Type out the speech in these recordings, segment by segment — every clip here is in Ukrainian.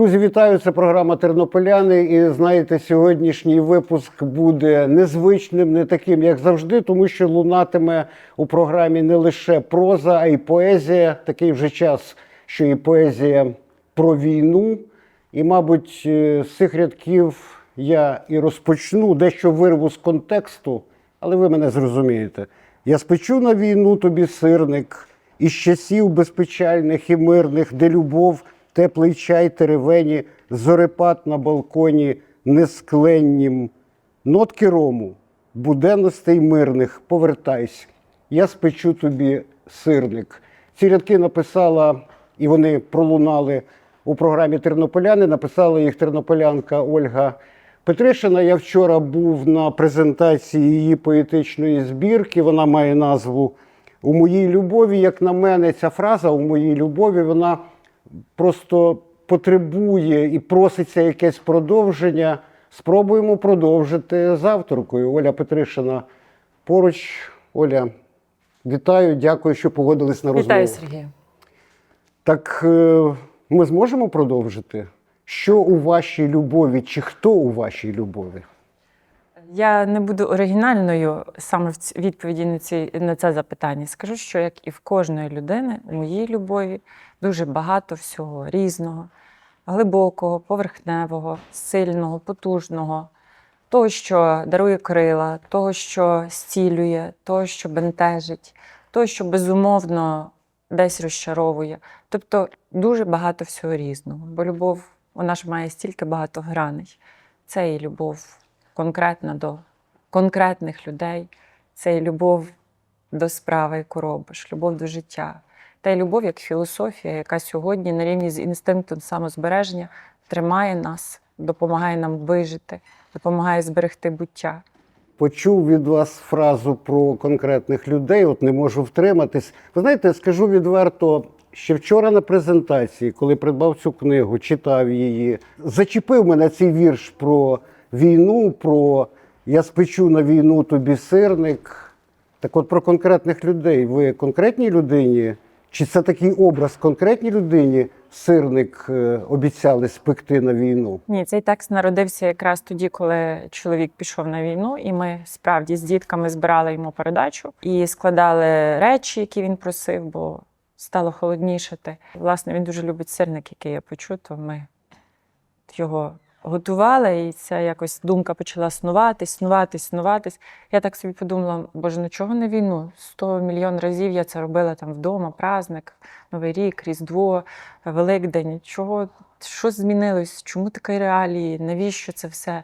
Друзі, вітаю! Це програма Тернополяни. І знаєте, сьогоднішній випуск буде незвичним, не таким, як завжди, тому що лунатиме у програмі не лише проза, а й поезія. Такий вже час, що і поезія про війну. І, мабуть, е, з цих рядків я і розпочну дещо вирву з контексту, але ви мене зрозумієте. Я спечу на війну тобі сирник із часів безпечальних і мирних, де любов, теплий чай теревені, зорепад на балконі нескленнім, нотки рому, буденностей мирних, повертайся, я спечу тобі сирник. Ці рядки написала, і вони пролунали у програмі Тернополяни. Написала їх тернополянка Ольга Петришина. Я вчора був на презентації її поетичної збірки. Вона має назву У моїй любові. Як на мене, ця фраза у моїй любові вона просто потребує і проситься якесь продовження. Спробуємо продовжити з авторкою. Оля Петришина поруч. Оля, вітаю, дякую, що погодились на розмову. Вітаю, Сергію. Так е, ми зможемо продовжити? Що у вашій любові, чи хто у вашій любові? Я не буду оригінальною саме в відповіді на, ці, на це запитання. Скажу, що як і в кожної людини, у моїй любові дуже багато всього різного, глибокого, поверхневого, сильного, потужного, того, що дарує крила, того, що зцілює, того, що бентежить, того, що безумовно десь розчаровує. Тобто дуже багато всього різного. Бо любов, вона ж має стільки багато граней. Це і любов конкретна до конкретних людей, це і любов до справи, яку робиш, любов до життя. Та й любов як філософія, яка сьогодні на рівні з інстинктом самозбереження тримає нас, допомагає нам вижити, допомагає зберегти буття. Почув від вас фразу про конкретних людей, от не можу втриматись. Ви знаєте, скажу відверто, ще вчора на презентації, коли придбав цю книгу, читав її, зачепив мене цей вірш про війну, про я спечу на війну тобі сирник. Так от про конкретних людей. Ви конкретній людині? Чи це такий образ конкретній людині сирник е, обіцяли спекти на війну? Ні, цей текст народився якраз тоді, коли чоловік пішов на війну, і ми справді з дітками збирали йому передачу і складали речі, які він просив, бо стало холоднішати. Власне, він дуже любить сирник, який я почув, то ми його готували, і ця якось думка почала снуватись, снуватись, снуватись. Я так собі подумала, боже, ну чого на війну? Сто мільйон разів я це робила там вдома, праздник, Новий рік, Різдво, Великдень. Чого, що змінилось? Чому такі реалії? Навіщо це все?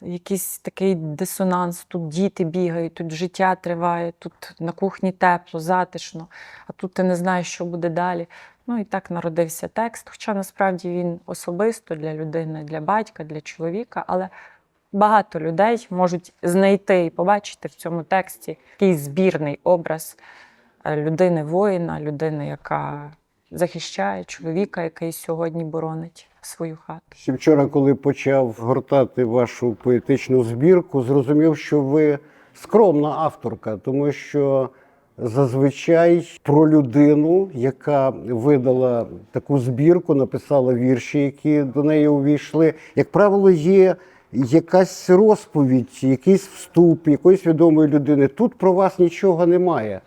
Якийсь такий дисонанс. Тут діти бігають, тут життя триває, тут на кухні тепло, затишно, а тут ти не знаєш, що буде далі. Ну і так народився текст. Хоча насправді він особисто для людини, для батька, для чоловіка, але багато людей можуть знайти і побачити в цьому тексті якийсь збірний образ е, людини воїна, людини, яка захищає чоловіка, який сьогодні боронить свою хату. Ще вчора, коли почав гортати вашу поетичну збірку, зрозумів, що ви скромна авторка, тому що зазвичай про людину, яка видала таку збірку, написала вірші, які до неї увійшли, як правило, є якась розповідь, якийсь вступ якоїсь відомої людини. Тут про вас нічого немає.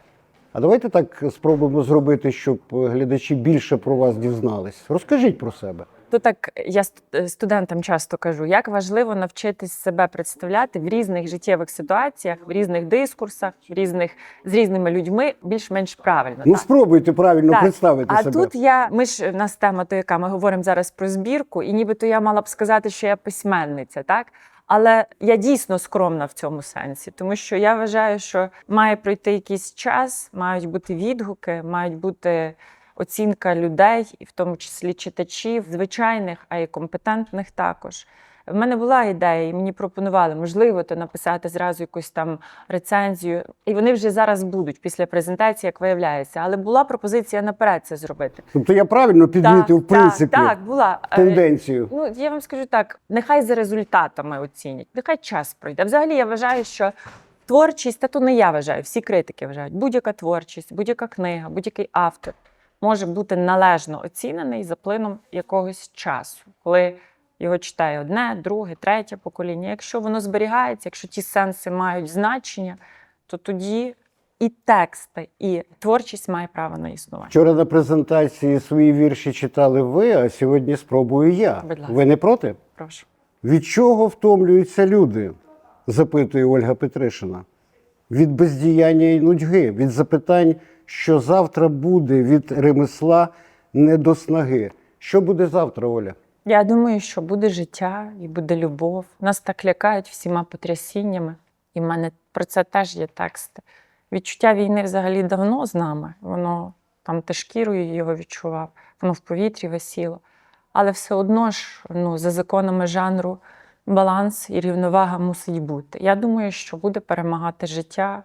А давайте так спробуємо зробити, щоб глядачі більше про вас дізнались. Розкажіть про себе. То так я е, студентам часто кажу, як важливо навчитись себе представляти в різних життєвих ситуаціях, в різних дискурсах, в різних з різними людьми більш-менш правильно. Ну так. спробуйте правильно Так. представити А себе. тут я, ми ж в нас тема, то яка ми говоримо зараз про збірку, і нібито я мала б сказати, що я письменниця, так? Але я дійсно скромна в цьому сенсі, тому що я вважаю, що має пройти якийсь час, мають бути відгуки, мають бути оцінка людей, і в тому числі читачів, звичайних, а й компетентних також. В мене була ідея, і мені пропонували, можливо, то написати зразу якусь там рецензію. І вони вже зараз будуть після презентації, як виявляється. Але була пропозиція наперед це зробити. Тобто я правильно підмітив, в принципі, так, так, була. Е, тенденцію. Ну, я вам скажу так: нехай за результатами оцінять, нехай час пройде. Взагалі, я вважаю, що творчість, та то не я вважаю, всі критики вважають, будь-яка творчість, будь-яка книга, будь-який автор може бути належно оцінений за плином якогось часу, коли його читає одне, друге, третє покоління. Якщо воно зберігається, якщо ті сенси мають значення, то тоді і тексти, і творчість має право на існування. Вчора на презентації свої вірші читали ви, а сьогодні спробую я. Будь ласка. Ви не проти? Прошу. Від чого втомлюються люди? запитує Ольга Петришина. Від бездіяння і нудьги, від запитань, що завтра буде, від ремесла не до снаги. Що буде завтра, Оля? Я думаю, що буде життя і буде любов. Нас так лякають всіма потрясіннями, і в мене про це теж є тексти. Відчуття війни взагалі давно з нами. Воно там ти шкірою його відчував, воно в повітрі висіло. Але все одно ж, ну, за законами жанру, баланс і рівновага мусить бути. Я думаю, що буде перемагати життя,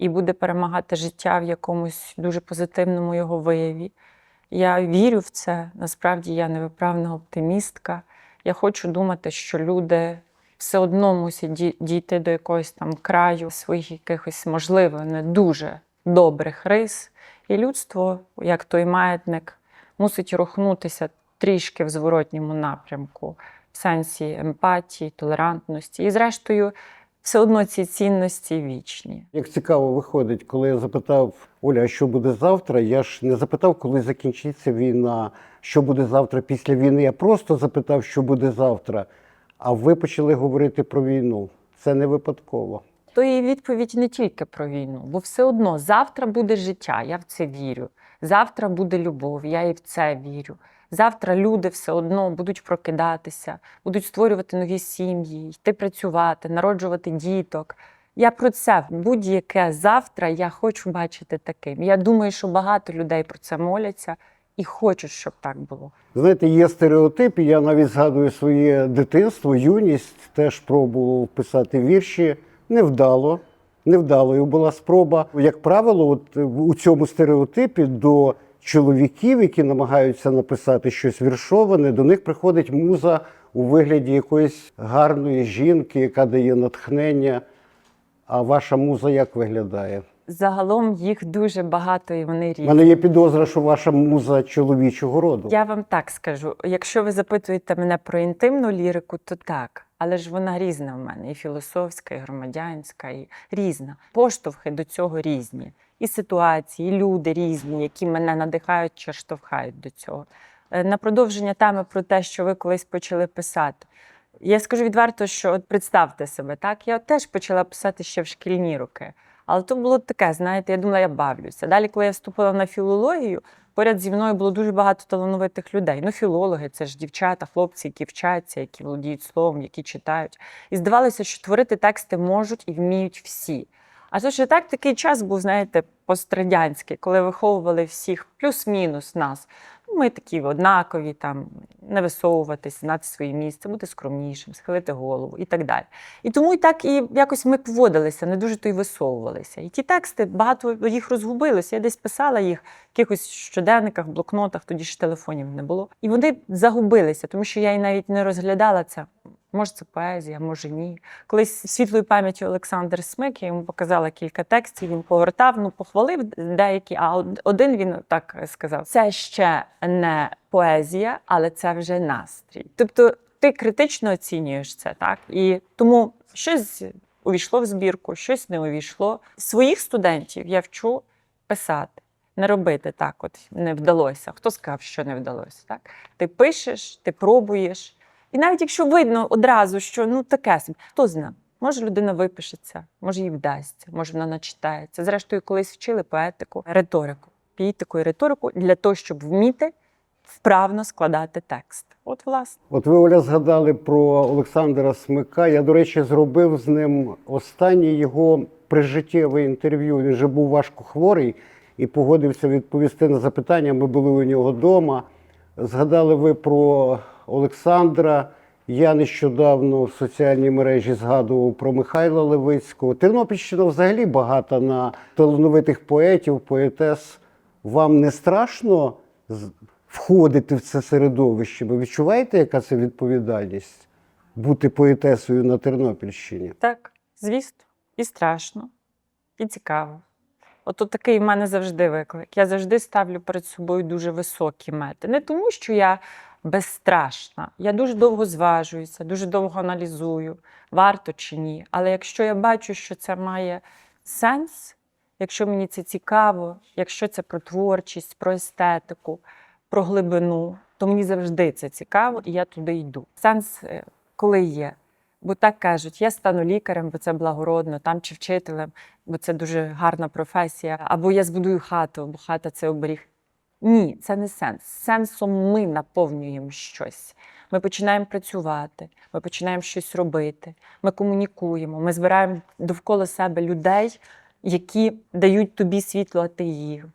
і буде перемагати життя в якомусь дуже позитивному його вияві. Я вірю в це. Насправді я невиправна оптимістка. Я хочу думати, що люди все одно мусять дійти до якогось там краю своїх якихось, можливо, не дуже добрих рис. І людство, як той маятник, мусить рухнутися трішки в зворотньому напрямку, в сенсі емпатії, толерантності. І, зрештою, все одно ці цінності вічні. Як цікаво виходить, коли я запитав Оля, а що буде завтра? Я ж не запитав, коли закінчиться війна, що буде завтра після війни. Я просто запитав, що буде завтра. А ви почали говорити про війну. Це не випадково. То і відповідь не тільки про війну, бо все одно завтра буде життя, я в це вірю. Завтра буде любов, я і в це вірю. Завтра люди все одно будуть прокидатися, будуть створювати нові сім'ї, йти працювати, народжувати діток. Я про це будь-яке завтра я хочу бачити таким. Я думаю, що багато людей про це моляться і хочуть, щоб так було. Знаєте, є стереотип, я навіть згадую своє дитинство, юність, теж пробував писати вірші. Невдало. Невдалою була спроба. Як правило, от у цьому стереотипі до чоловіків, які намагаються написати щось віршоване, до них приходить муза у вигляді якоїсь гарної жінки, яка дає натхнення. А ваша муза як виглядає? Загалом їх дуже багато і вони У різні. мене є підозра, що ваша муза чоловічого роду. Я вам так скажу: якщо ви запитуєте мене про інтимну лірику, то так. Але ж вона різна в мене, і філософська, і громадянська, і різна. Поштовхи до цього різні. І ситуації, і люди різні, які мене надихають чи штовхають до цього. Е, На продовження теми про те, що ви колись почали писати. Я скажу відверто, що от представте себе, так? Я теж почала писати ще в шкільні роки. Але то було таке, знаєте, я думала, я бавлюся. Далі, коли я вступила на філологію, поряд зі мною було дуже багато талановитих людей. Ну, філологи це ж дівчата, хлопці, які вчаться, які володіють словом, які читають. І здавалося, що творити тексти можуть і вміють всі. А то ще так такий час був, знаєте, пострадянський, коли виховували всіх плюс-мінус нас. Ну, Ми такі однакові, там не висовуватись, знати своє місце, бути скромнішим, схилити голову і так далі. І тому і так і якось ми поводилися, не дуже то й висовувалися. І ті тексти багато їх розгубилося. Я десь писала їх в якихось щоденниках, блокнотах, тоді ж телефонів не було. І вони загубилися, тому що я і навіть не розглядала це. Може, це поезія, може ні. Колись світлою пам'яті Олександр Смик, я йому показала кілька текстів, він повертав, ну похвалив деякі, а один він так сказав: це ще не поезія, але це вже настрій. Тобто ти критично оцінюєш це, так? І тому щось увійшло в збірку, щось не увійшло. Своїх студентів я вчу писати. Не робити так, от не вдалося. Хто сказав, що не вдалося? Так? Ти пишеш, ти пробуєш. І навіть якщо видно одразу, що ну таке собі, хто знає, може людина випишеться, може їй вдасться, може вона начитається. Зрештою, колись вчили поетику, риторику, піїтику і риторику для того, щоб вміти вправно складати текст. От, власне. От ви, Оля, згадали про Олександра Смика. Я, до речі, зробив з ним останнє його прижиттєве інтерв'ю. Він же був важко хворий і погодився відповісти на запитання. Ми були у нього вдома. Згадали ви про Олександра. Я нещодавно в соціальній мережі згадував про Михайла Левицького. Тернопільщина взагалі багата на талановитих поетів, поетес. Вам не страшно входити в це середовище? Ви відчуваєте, яка це відповідальність бути поетесою на Тернопільщині? Так, звісно, і страшно, і цікаво. От такий в мене завжди виклик. Я завжди ставлю перед собою дуже високі мети. Не тому, що я безстрашна. Я дуже довго зважуюся, дуже довго аналізую, варто чи ні. Але якщо я бачу, що це має сенс, якщо мені це цікаво, якщо це про творчість, про естетику, про глибину, то мені завжди це цікаво, і я туди йду. Сенс, е, коли є. Бо так кажуть, я стану лікарем, бо це благородно, там чи вчителем, бо це дуже гарна професія, або я збудую хату, бо хата це оберіг. Ні, це не сенс. Сенсом ми наповнюємо щось. Ми починаємо працювати, ми починаємо щось робити, ми комунікуємо, ми збираємо довкола себе людей, які дають тобі світло, а ти їм.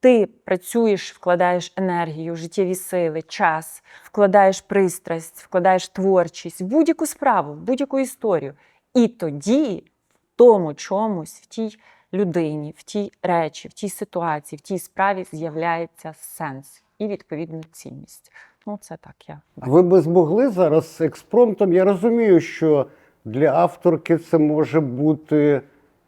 Ти працюєш, вкладаєш енергію, життєві сили, час, вкладаєш пристрасть, вкладаєш творчість в будь-яку справу, в будь-яку історію. І тоді, в тому чомусь, в тій людині, в тій речі, в тій ситуації, в тій справі з'являється сенс і відповідно цінність. Ну, це так я. бачу. Ви би змогли зараз експромтом. Я розумію, що для авторки це може бути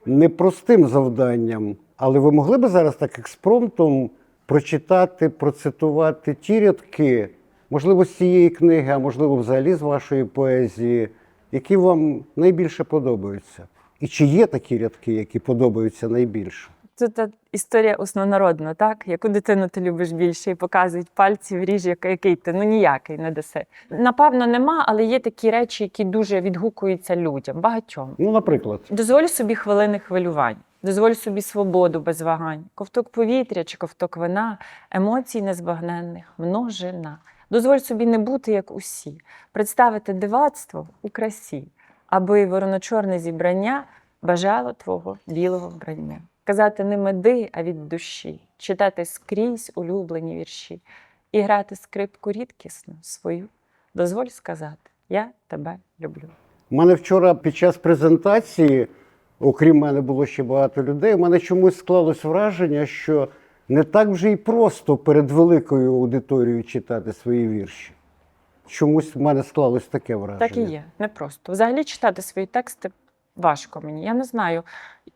непростим завданням, але ви могли би зараз так експромтом прочитати, процитувати ті рядки, можливо, з цієї книги, а можливо, взагалі з вашої поезії, які вам найбільше подобаються? І чи є такі рядки, які подобаються найбільше? Це та історія основнородна, так? Яку дитину ти любиш більше і показують пальці в ріж, який, ти. Ну ніякий не даси. Напевно, нема, але є такі речі, які дуже відгукуються людям, багатьом. Ну, наприклад. Дозволь собі хвилини хвилювань, дозволь собі свободу без вагань, ковток повітря чи ковток вина, емоцій незбагненних, множина. Дозволь собі не бути як усі, представити дивацтво у красі, аби вороночорне зібрання бажало твого білого вбрання. Казати не меди, а від душі, читати скрізь улюблені вірші і грати скрипку рідкісну свою. Дозволь сказати, я тебе люблю. У мене вчора під час презентації, окрім мене, було ще багато людей. У мене чомусь склалось враження, що не так вже й просто перед великою аудиторією читати свої вірші. Чомусь в мене склалось таке враження. Так і є, непросто. Взагалі читати свої тексти важко мені. Я не знаю.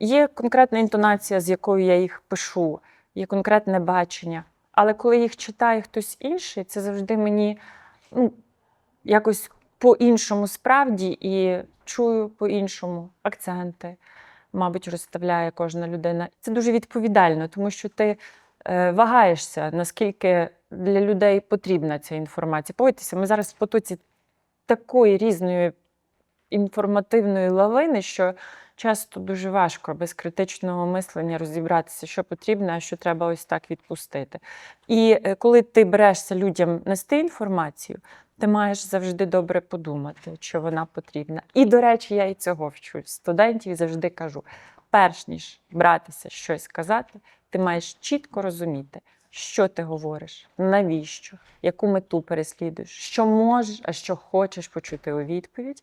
Є конкретна інтонація, з якою я їх пишу, є конкретне бачення. Але коли їх читає хтось інший, це завжди мені ну, якось по-іншому справді і чую по-іншому акценти, мабуть, розставляє кожна людина. Це дуже відповідально, тому що ти е, вагаєшся, наскільки для людей потрібна ця інформація. Погодьтеся, ми зараз в потоці такої різної інформативної лавини, що часто дуже важко без критичного мислення розібратися, що потрібно, а що треба ось так відпустити. І е, коли ти берешся людям нести інформацію, ти маєш завжди добре подумати, що вона потрібна. І, до речі, я і цього вчу. Студентів завжди кажу: перш ніж братися щось казати, ти маєш чітко розуміти, що ти говориш, навіщо, яку мету переслідуєш, що можеш, а що хочеш почути у відповідь.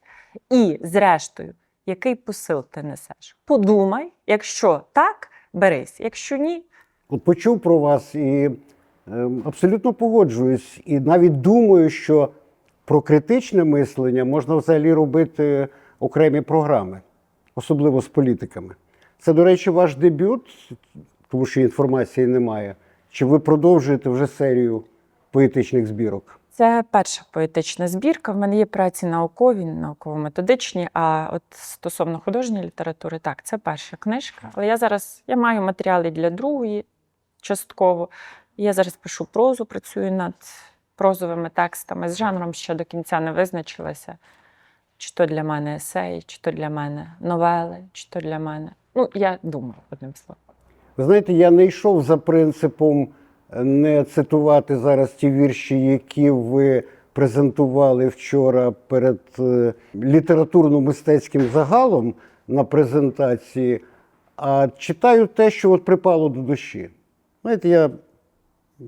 І, зрештою, який посил ти несеш. Подумай, якщо так, берись, якщо ні, От почув про вас і е, абсолютно погоджуюсь. І навіть думаю, що про критичне мислення можна взагалі робити окремі програми, особливо з політиками. Це, до речі, ваш дебют, тому що інформації немає. Чи ви продовжуєте вже серію поетичних збірок? Це перша поетична збірка. В мене є праці наукові, науково-методичні. А от стосовно художньої літератури, так, це перша книжка. Але я зараз я маю матеріали для другої частково. Я зараз пишу прозу, працюю над прозовими текстами. З жанром ще до кінця не визначилася. Чи то для мене есеї, чи то для мене новели, чи то для мене. Ну, я думаю, одним словом. Ви знаєте, я не йшов за принципом е, не цитувати зараз ті вірші, які ви презентували вчора перед е, літературно-мистецьким загалом на презентації, а читаю те, що от припало до душі. Знаєте, я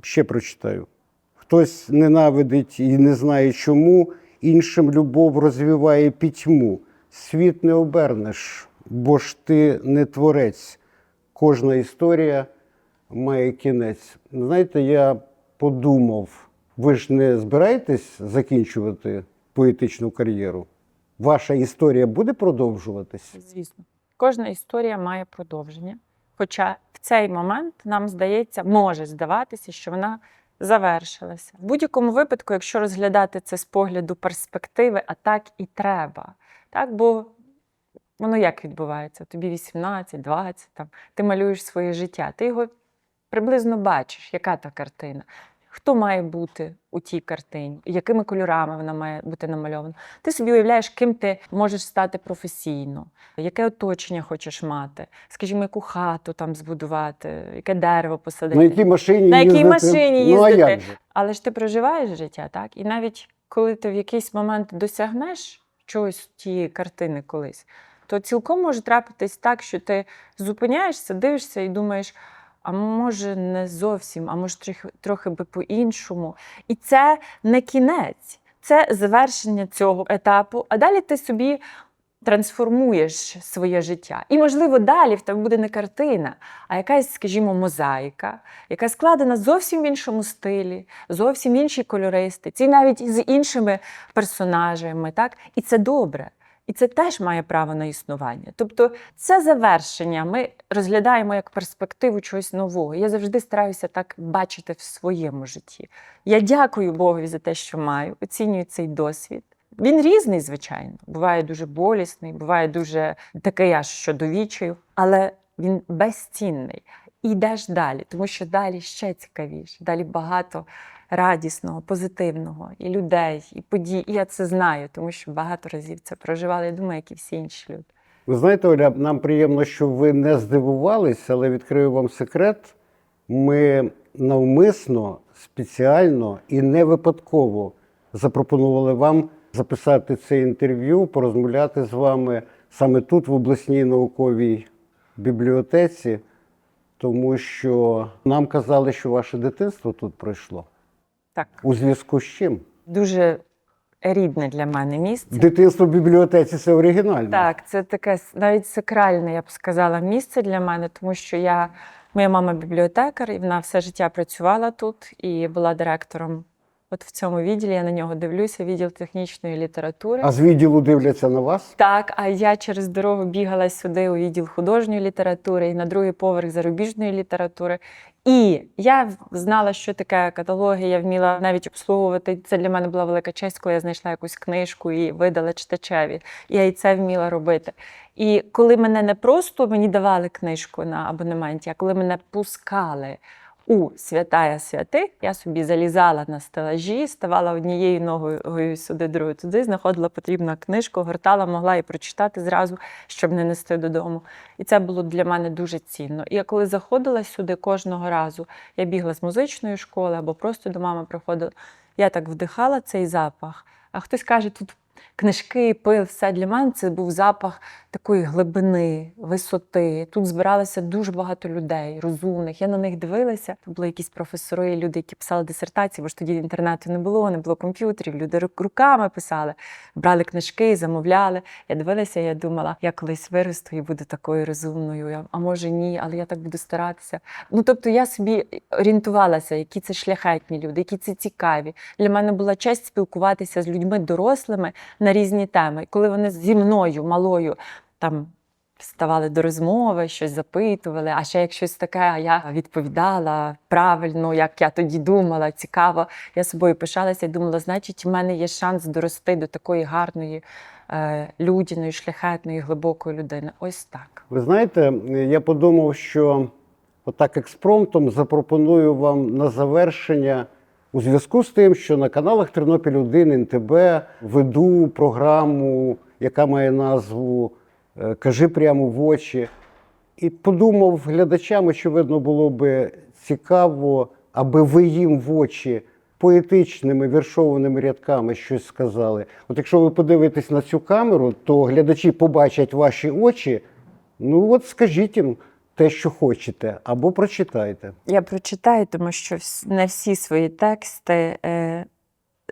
ще прочитаю. Хтось ненавидить і не знає чому, іншим любов розвиває пітьму. Світ не обернеш, бо ж ти не творець. Кожна історія має кінець. Знаєте, я подумав, ви ж не збираєтесь закінчувати поетичну кар'єру? Ваша історія буде продовжуватись? Звісно, кожна історія має продовження. Хоча в цей момент нам здається, може здаватися, що вона завершилася. В будь-якому випадку, якщо розглядати це з погляду перспективи, а так і треба. Так, бо воно як відбувається? Тобі 18, 20, там, ти малюєш своє життя, ти його приблизно бачиш, яка та картина. Хто має бути у тій картині, якими кольорами вона має бути намальована. Ти собі уявляєш, ким ти можеш стати професійно, яке оточення хочеш мати, скажімо, яку хату там збудувати, яке дерево посадити. На якій машині На якій їздити? машині Ну, а як же? Але ж ти проживаєш життя, так? І навіть коли ти в якийсь момент досягнеш чогось тієї картини колись, то цілком може трапитись так, що ти зупиняєшся, дивишся і думаєш. А може, не зовсім, а може трохи, трохи би по-іншому. І це не кінець, це завершення цього етапу. А далі ти собі трансформуєш своє життя. І, можливо, далі в тебе буде не картина, а якась, скажімо, мозаїка, яка складена зовсім в іншому стилі, зовсім іншій кольористиці, навіть з іншими персонажами. Так? І це добре. І це теж має право на існування. Тобто, це завершення ми розглядаємо як перспективу чогось нового. Я завжди стараюся так бачити в своєму житті. Я дякую Богові за те, що маю, оцінюю цей досвід. Він різний, звичайно. Буває дуже болісний, буває дуже такий аж що довічаю, але він безцінний. І йдеш далі, тому що далі ще цікавіше, далі багато радісного, позитивного, і людей, і подій. І я це знаю, тому що багато разів це проживала, я думаю, як і всі інші люди. Ви знаєте, Оля, нам приємно, що ви не здивувались, але відкрию вам секрет. Ми навмисно, спеціально і не випадково запропонували вам записати це інтерв'ю, порозмовляти з вами саме тут, в обласній науковій бібліотеці, тому що нам казали, що ваше дитинство тут пройшло. Так, У зв'язку з чим? дуже рідне для мене місце. Дитинство в бібліотеці це оригінально. Так, це таке навіть сакральне, я б сказала, місце для мене, тому що я, моя мама бібліотекар, і вона все життя працювала тут і була директором. От в цьому відділі я на нього дивлюся, відділ технічної літератури. А з відділу дивляться на вас? Так, а я через дорогу бігала сюди у відділ художньої літератури і на другий поверх зарубіжної літератури. І я знала, що таке каталоги, я вміла навіть обслуговувати. Це для мене була велика честь, коли я знайшла якусь книжку і видала читачеві. Я і це вміла робити. І коли мене не просто мені давали книжку на абонементі, а коли мене пускали у святая святих, я собі залізала на стелажі, ставала однією ногою сюди, другою туди, знаходила потрібну книжку, гортала, могла і прочитати зразу, щоб не нести додому. І це було для мене дуже цінно. І я коли заходила сюди кожного разу, я бігла з музичної школи або просто до мами приходила, я так вдихала цей запах. А хтось каже, тут книжки, пил, все для мене це був запах такої глибини, висоти. Тут збиралося дуже багато людей, розумних. Я на них дивилася. Тут були якісь професори, люди, які писали дисертації, бо ж тоді інтернету не було, не було комп'ютерів. Люди руками писали, брали книжки, замовляли. Я дивилася, я думала, я колись виросту і буду такою розумною. А може ні, але я так буду старатися. Ну тобто я собі орієнтувалася, які це шляхетні люди, які це цікаві. Для мене була честь спілкуватися з людьми дорослими на різні теми. Коли вони зі мною, малою, там ставали до розмови, щось запитували, а ще як щось таке, а я відповідала правильно, як я тоді думала, цікаво. Я собою пишалася і думала, значить, в мене є шанс дорости до такої гарної, е, людяної, шляхетної, глибокої людини. Ось так. Ви знаєте, я подумав, що отак експромтом запропоную вам на завершення у зв'язку з тим, що на каналах Тернопіль 1 НТБ веду програму, яка має назву е, Кажи прямо в очі. І подумав глядачам, очевидно, було би цікаво, аби ви їм в очі поетичними віршованими рядками щось сказали. От якщо ви подивитесь на цю камеру, то глядачі побачать ваші очі. Ну от скажіть їм те, що хочете, або прочитайте. Я прочитаю, тому що не всі свої тексти е,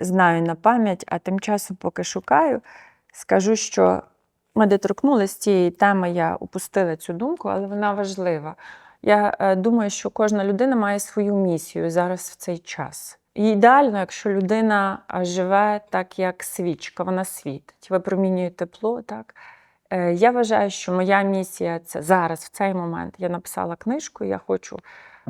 знаю на пам'ять, а тим часом, поки шукаю, скажу, що ми доторкнулися цієї теми, я упустила цю думку, але вона важлива. Я е, думаю, що кожна людина має свою місію зараз в цей час. І ідеально, якщо людина живе так, як свічка, вона світить, випромінює тепло, так. Е, Я вважаю, що моя місія це зараз, в цей момент. Я написала книжку. Я хочу,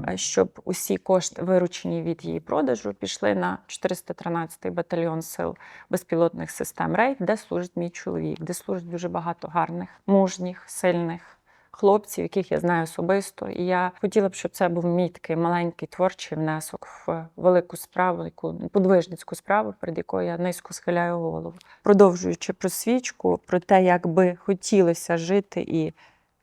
е, щоб усі кошти, виручені від її продажу, пішли на 413-й батальйон сил безпілотних систем Рейд, де служить мій чоловік, де служить дуже багато гарних, мужніх, сильних. Хлопців, яких я знаю особисто, і я хотіла б, щоб це був мій такий маленький творчий внесок в велику справу, яку подвижницьку справу, перед якою я низько схиляю голову, продовжуючи про свічку, про те, як би хотілося жити, і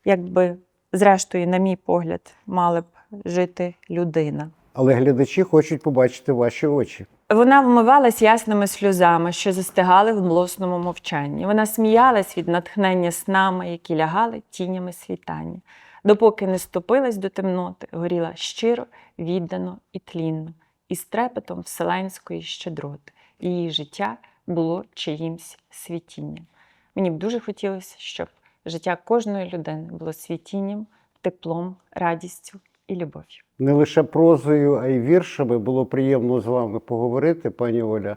як би, зрештою, на мій погляд, мала б жити людина. Але глядачі хочуть побачити ваші очі. Вона вмивалась ясними сльозами, що застигали в млосному мовчанні. Вона сміялась від натхнення снами, які лягали тінями світання. Допоки не ступилась до темноти, горіла щиро, віддано і тлінно, і з трепетом вселенської щедроти. Її життя було чиїмсь світінням. Мені б дуже хотілося, щоб життя кожної людини було світінням, теплом, радістю і любов'ю. Не лише прозою, а й віршами. Було приємно з вами поговорити, пані Оля.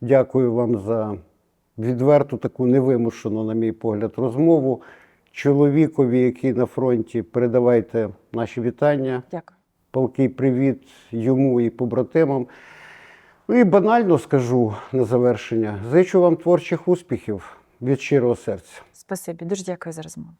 Дякую вам за відверту, таку невимушену, на мій погляд, розмову. Чоловікові, який на фронті, передавайте наші вітання. Дякую. Палкий привіт йому і побратимам. Ну і банально скажу на завершення: зичу вам творчих успіхів від щирого серця. Спасибі, дуже дякую за розмову.